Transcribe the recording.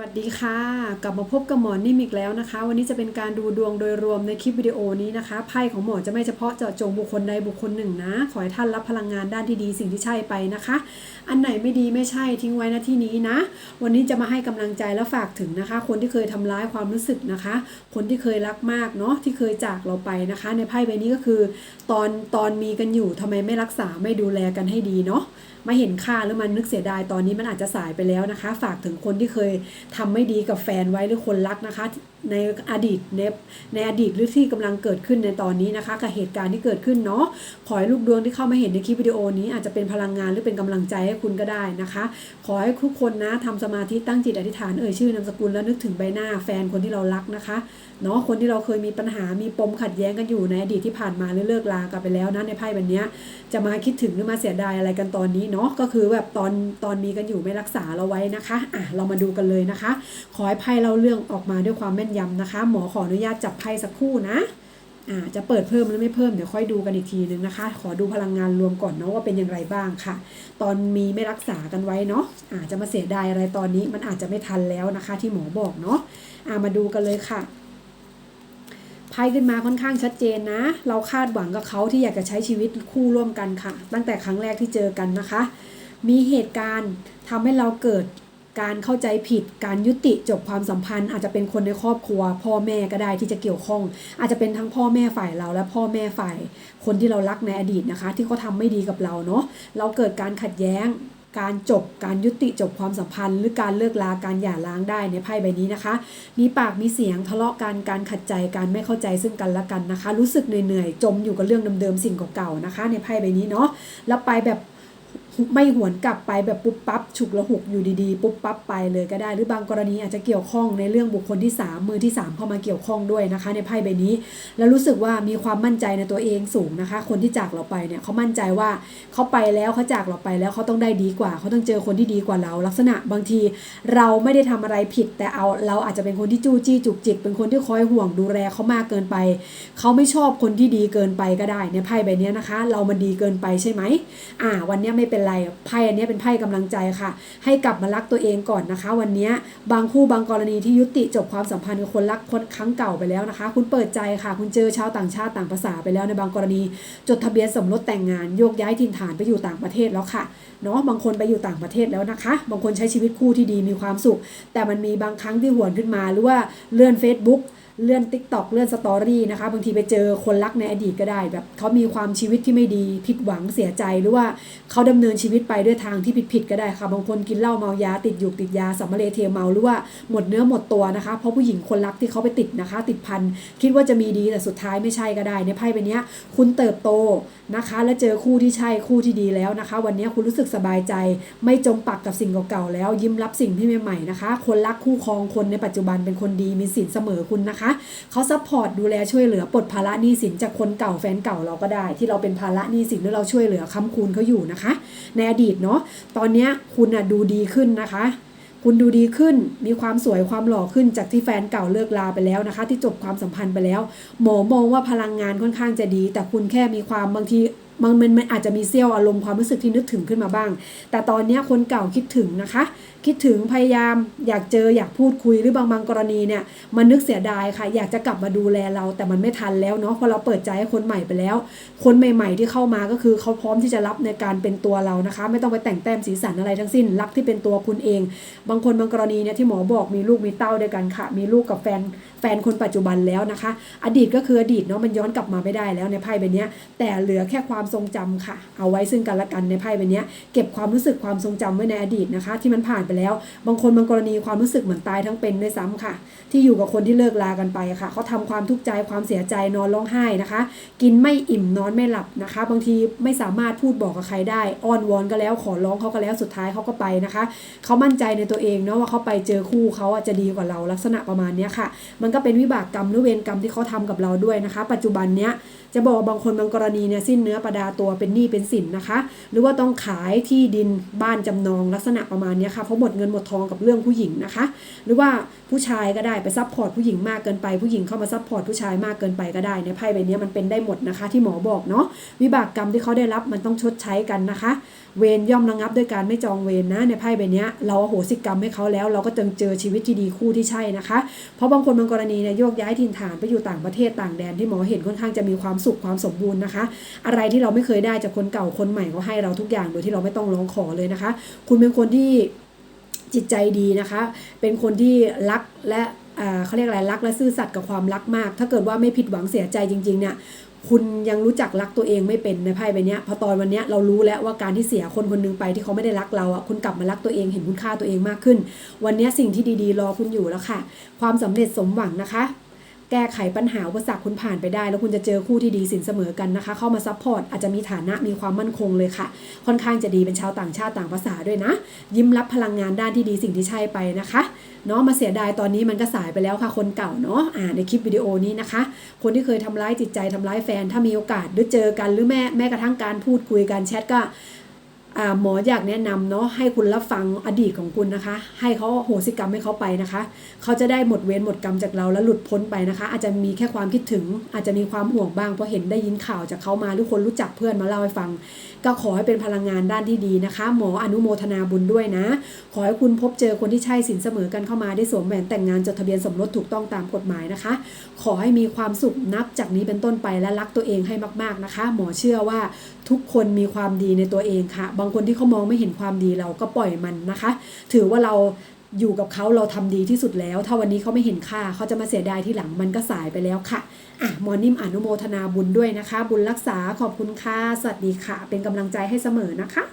สวัสดีค่ะ กลับมาพบกับหมอนิ่มอีกแล้วนะคะ วันนี้จะเป็นการดูดวงโดยรวมในคลิปวิดีโอนี้นะคะไพ่ของหมอจะไม่เฉพาะเจาะจงบุคคลใดบุคคลหนึ่งนะ ขอให้ท่านรับพลังงานด้านที่ดีสิ่งที่ใช่ไปนะคะ อันไหนไม่ดีไม่ใช่ทิ้งไว้นะที่นี้นะ วันนี้จะมาให้กำลังใจและฝากถึงนะคะ คนที่เคยทำร้ายความรู้สึกนะคะ คนที่เคยรักมากเนาะที่เคยจากเราไปนะคะ ในไพ่ใบนี้ก็คือ ตอนตอนมีกันอยู่ทำไมไม่รักษาไม่ดูแลกันให้ดีเนาะมาเห็นค่าแล้วมันนึกเสียดายตอนนี้มันอาจจะสายไปแล้วนะคะ ฝากถึงคนที่เคยทำไม่ดีกับแฟนไว้หรือคนรักนะคะ ในอดีตในในอดีตหรือที่กำลังเกิดขึ้นในตอนนี้นะคะ กับเหตุการณ์ที่เกิดขึ้นเนาะขอให้ลูกดวงที่เข้ามาเห็นในคลิปวิดีโอนี้อาจจะเป็นพลังงานหรือเป็นกำลังใจให้คุณก็ได้นะคะ ขอให้ทุกคนนะทำสมาธิตั้งจิตอธิษฐานเอ่ยชื่อนามสกุลแล้วนึกถึงใบหน้าแฟนคนที่เรารักนะคะเนาะคนที่เราเคยมีปัญหามีปมขัดแย้งกันอยู่ในอดีตที่ผ่านมาหรือเลิกลากันไปแล้วนะในไพ่แบบเนี้ยจะมาคิดถึงหรือมาเสียดายอะไรกันตอนนี้เนาะก็คือแบบตอนตอนมีกันอยู่ไม่รักษาเราไว้นะคะอะเรามาดูกันเลยนะคะขอให้ไพ่เราเรื่องออกมาด้วยความแม่นยำนะคะ หมอขออนุญาตจับไพ่สักครู่นะอ่าจะเปิดเพิ่มหรือไม่เพิ่มเดี๋ยวค่อยดูกันอีกทีนึงนะคะ ขอดูพลังงานรวมก่อนเนาะว่าเป็นอย่างไรบ้างค่ะ ตอนมีไม่รักษากันไว้เนาะอาจจะมาเสียดายอะไรตอนนี้มันอาจจะไม่ทันแล้วนะคะ ที่หมอบอกเนาะอ่ามาดูกันเลยค่ะไพ่ขึ้นมาค่อนข้างชัดเจนนะ เราคาดหวังกับเขาที่อยากจะใช้ชีวิตคู่ร่วมกันค่ะ ตั้งแต่ครั้งแรกที่เจอกันนะคะ มีเหตุการณ์ทำให้เราเกิด การเข้าใจผิด การยุติจบความสัมพันธ์ อาจจะเป็นคนในครอบครัว พ่อแม่ก็ได้ที่จะเกี่ยวข้อง อาจจะเป็นทั้งพ่อแม่ฝ่ายเราและพ่อแม่ฝ่าย คนที่เรารักในอดีตนะคะ ที่เขาทำไม่ดีกับเราเนาะเราเกิดการขัดแย้ง การจบการยุติจบความสัมพันธ์ หรือการเลิกลาการหย่าร้างได้ในไพ่ใบนี้นะคะ มีปากมีเสียงทะเลาะกันการขัดใจการไม่เข้าใจซึ่งกันและกันนะคะ รู้สึกเหนื่อยๆจมอยู่กับเรื่องเดิมๆสิ่งเก่าๆนะคะ ในไพ่ใบนี้เนาะแล้วไปแบบ ไม่หวนกลับไปแบบปุ๊บปั๊บฉุกละหุกอยู่ดีๆ ปุ๊บปั๊บไปเลยก็ได้ หรือบางกรณีอาจจะเกี่ยวข้องในเรื่องบุคคลที่ 3 มือที่ 3 เข้ามาเกี่ยวข้องด้วยนะคะ ในไพ่ใบนี้ แล้วรู้สึกว่ามีความมั่นใจในตัวเองสูงนะคะ คนที่จากเราไปเนี่ยเขามั่นใจว่าเขาไปแล้วเขาจากเราไปแล้วเขาต้องได้ดีกว่าเขาต้องเจอคนที่ดีกว่าเรา ลักษณะบางทีเราไม่ได้ทำอะไรผิด แต่เอาเราอาจจะเป็นคนที่จู้จี้จุกจิก เป็นคนที่คอยห่วงดูแลเขามากเกินไปเขาไม่ชอบคนที่ดีเกินไปก็ได้ในไพ่ใบนี้นะคะ เรามันดีเกินไปใช่ไหมอ่า วันนี้ไม่เป็นไรไพ่อันนี้เป็นไพ่กำลังใจค่ะ ให้กลับมารักตัวเองก่อนนะคะ วันนี้บางคู่บางกรณีที่ยุติจบความสัมพันธ์กับคนรักคนครั้งเก่าไปแล้วนะคะ คุณเปิดใจค่ะ คุณเจอชาวต่างชาติต่างภาษาไปแล้วในบางกรณี จดทะเบียนสมรสแต่งงานโยกย้ายถิ่นฐานไปอยู่ต่างประเทศแล้วค่ะเนาะบางคนไปอยู่ต่างประเทศแล้วนะคะ บางคนใช้ชีวิตคู่ที่ดีมีความสุข แต่มันมีบางครั้งที่หวนขึ้นมาหรือว่าเลื่อน Facebook เลื่อน t ิ k t o k เลื่อนสตอรี่นะคะ บางทีไปเจอคนรักในอดีตก็ได้แบบเขามีความชีวิตที่ไม่ดีผิดหวังเสียใจหรือว่าเขาดำเนินชีวิตไปด้วยทางที่ผิดๆก็ได้ค่ะ บางคนกินเหล้าเมายาติดอยู่ติดยาสัมมาเลเทเมาหรือว่าหมดเนื้อหมดตัวนะคะ เพราะผู้หญิงคนรักที่เขาไปติดนะคะ ติดพันคิดว่าจะมีดีแต่สุดท้ายไม่ใช่ก็ได้ ในไพ่ใบนี้คุณเติบโตนะคะ และเจอคู่ที่ใช่คู่ที่ดีแล้วนะคะ วันนี้คุณรู้สึกสบายใจ ไม่จมปักกับสิ่งเก่าๆแล้ว ยิ้มรับสิ่งที่ใหม่ๆนะคะ คนรักคู่ครองคนในปัจจุบันเป็นคนดีมีสินเสมอคุณนะคะเขาซัพพอร์ตดูแลช่วยเหลือปลดภาระหนี้สินจากคนเก่าแฟนเก่าเราก็ได้ ที่เราเป็นภาระหนี้สินหรือเราช่วยเหลือค้ำคูณเขาอยู่นะคะ ในอดีตเนาะตอนนี้คุณอะดูดีขึ้นนะคะคุณดูดีขึ้น มีความสวยความหล่อขึ้นจากที่แฟนเก่าเลิกลาไปแล้วนะคะ ที่จบความสัมพันธ์ไปแล้ว หมอมองว่าพลังงานค่อนข้างจะดี แต่คุณแค่มีความบางทีบางมันมันอาจจะมีเซี่ยวอารมณ์ความรู้สึกที่นึกถึงขึ้นมาบ้าง แต่ตอนนี้คนเก่าคิดถึงนะคะคิดถึงพยายามอยากเจออยากพูดคุยหรือบางบางกรณีเนี่ยมันนึกเสียดายค่ะ อยากจะกลับมาดูแลเรา แต่มันไม่ทันแล้วเนาะพราะเราเปิดใจให้คนใหม่ไปแล้ว คนใหม่ ๆ ที่เข้ามาก็คือเขาพร้อมที่จะรับในการเป็นตัวเรานะคะ ไม่ต้องไปแต่งแต้มสีสันอะไรทั้งสิ้นรักที่เป็นตัวคุณเอง บางคนบางกรณีเนี่ยที่หมอบอกมีลูกมีเต้าด้วยกันค่ะ มีลูกกับแฟนแฟนคนปัจจุบันแล้วนะคะ อดีตก็คืออดีตเนาะมันย้อนกลับมาไม่ได้แล้วในไพ่ใบนี้แต่เหลือแค่ความทรงจำค่ะ เอาไว้ซึ่งกันและกันในไพ่ใบนี้เก็บความรู้สึกความทรงจำไว้ในอดีตนะคะ ที่มันผ่านไปแล้ว บางคนบางกรณีความรู้สึกเหมือนตายทั้งเป็นด้วยซ้ำค่ะ ที่อยู่กับคนที่เลิกลากันไปค่ะเขาทำความทุกข์ใจความเสียใจนอนร้องไห้นะคะ กินไม่อิ่มนอนไม่หลับนะคะ บางทีไม่สามารถพูดบอกกับใครได้อ้อนวอนก็แล้วขอร้องเขาก็แล้วสุดท้ายเขาก็ไปนะคะเขามั่นใจในตัวเองเนาะว่าเขาไปเจอคู่เขาอะจะดีกว่าเราลักษณะประมาณนี้ค่ะ มันก็เป็นวิบากกรรมหรือเวรกรรมที่เขาทำกับเราด้วยนะคะ ปัจจุบันเนี้ยจะบอกว่าบางคนบางกรณีเนี่ยสิ้นเนื้อประดาตัวเป็นหนี้เป็นสินนะคะ หรือว่าต้องขายที่ดินบ้านจำนองลักษณะประมาณนี้ค่ะเพราะหมดเงินหมดทองกับเรื่องผู้หญิงนะคะ หรือว่าผู้ชายก็ได้ไปซัพพอร์ตผู้หญิงมากเกินไป ผู้หญิงเข้ามาซัพพอร์ตผู้ชายมากเกินไปก็ได้ในไพ่ใบนี้มันเป็นได้หมดนะคะ ที่หมอบอกเนาะวิบากกรรมที่เขาได้รับมันต้องชดใช้กันนะคะ เวรย่อมระงับด้วยการไม่จองเวรนะ ในไพ่ใบนี้เราอโหสิกรรมให้เขาแล้ว เราก็จึงเจอชีวิตที่ดีคู่ที่ใช่นะคะ เพราะบางคนบางกรณีเนี่ยโยกย้ายถิ่นฐานไปอยู่ต่างประเทศต่างแดนที่หมอเห็นค่อนข้างจะมีความสุขความสมบูรณ์นะคะ อะไรที่เราไม่เคยได้จากคนเก่าคนใหม่ก็ให้เราทุกอย่างโดยที่เราไม่ต้องร้องขอเลยนะคะ คุณเป็นคนที่ จิตใจดีนะคะ เป็นคนที่รักและเขาเรียกอะไรรักและซื่อสัตย์กับความรักมาก ถ้าเกิดว่าไม่ผิดหวังเสียใจจริงๆเนี่ยคุณยังรู้จักรักตัวเองไม่เป็นในไพ่ใบนี้พอตอนวันเนี้ยเรารู้แล้วว่าการที่เสียคนคนหนึงไปที่เขาไม่ได้รักเราอะคุณกลับมารักตัวเองเห็นคุณค่าตัวเองมากขึ้น วันเนี้ยสิ่งที่ดีๆ รอคุณอยู่แล้วค่ะ ความสำเร็จสมหวังนะคะ แก้ไขปัญหาอุปสรรคคุณผ่านไปได้ แล้วคุณจะเจอคู่ที่ดีสินเสมอกันนะคะ เข้ามาซัพพอร์ตอาจจะมีฐานะมีความมั่นคงเลยค่ะ ค่อนข้างจะดีเป็นชาวต่างชาติต่างภาษาด้วยนะ ยิ้มรับพลังงานด้านที่ดีสิ่งที่ใช่ไปนะคะเนาะมาเสียดายตอนนี้มันก็สายไปแล้วค่ะคนเก่าเนาะอ่าในคลิปวิดีโอนี้นะคะ คนที่เคยทำร้ายจิตใจทำร้ายแฟนถ้ามีโอกาสหรือเจอกันหรือแม้แม้กระทั่งการพูดคุยกันแชทก็ หมออยากแนะนำเนาะให้คุณรับฟังอดีตของคุณนะคะ ให้เขาโหสิกรรมให้เขาไปนะคะ เขาจะได้หมดเวรหมดกรรมจากเราแล้วหลุดพ้นไปนะคะ อาจจะมีแค่ความคิดถึง อาจจะมีความห่วงบ้างเพราะเห็นได้ยินข่าวจากเขามาหรือคนรู้จักเพื่อนมาเล่าให้ฟังก็ขอให้เป็นพลังงานด้านที่ดีนะคะ หมออนุโมทนาบุญด้วยนะ ขอให้คุณพบเจอคนที่ใช่สินเสมอกันเข้ามาได้สวมแหวนแต่งงานจดทะเบียนสมรสถูกต้องตามกฎหมายนะคะ ขอให้มีความสุขนับจากนี้เป็นต้นไปและรักตัวเองให้มาก ๆนะคะ หมอเชื่อว่าทุกคนมีความดีในตัวเองค่ะ บางคนที่เขามองไม่เห็นความดีเราก็ปล่อยมันนะคะ ถือว่าเรา อยู่กับเขาเราทำดีที่สุดแล้ว ถ้าวันนี้เขาไม่เห็นค่าเขาจะมาเสียดายที่หลังมันก็สายไปแล้วค่ะอะมอนิ่มอนุโมทนาบุญด้วยนะคะ บุญรักษาขอบคุณค่ะสวัสดีค่ะ เป็นกำลังใจให้เสมอนะคะ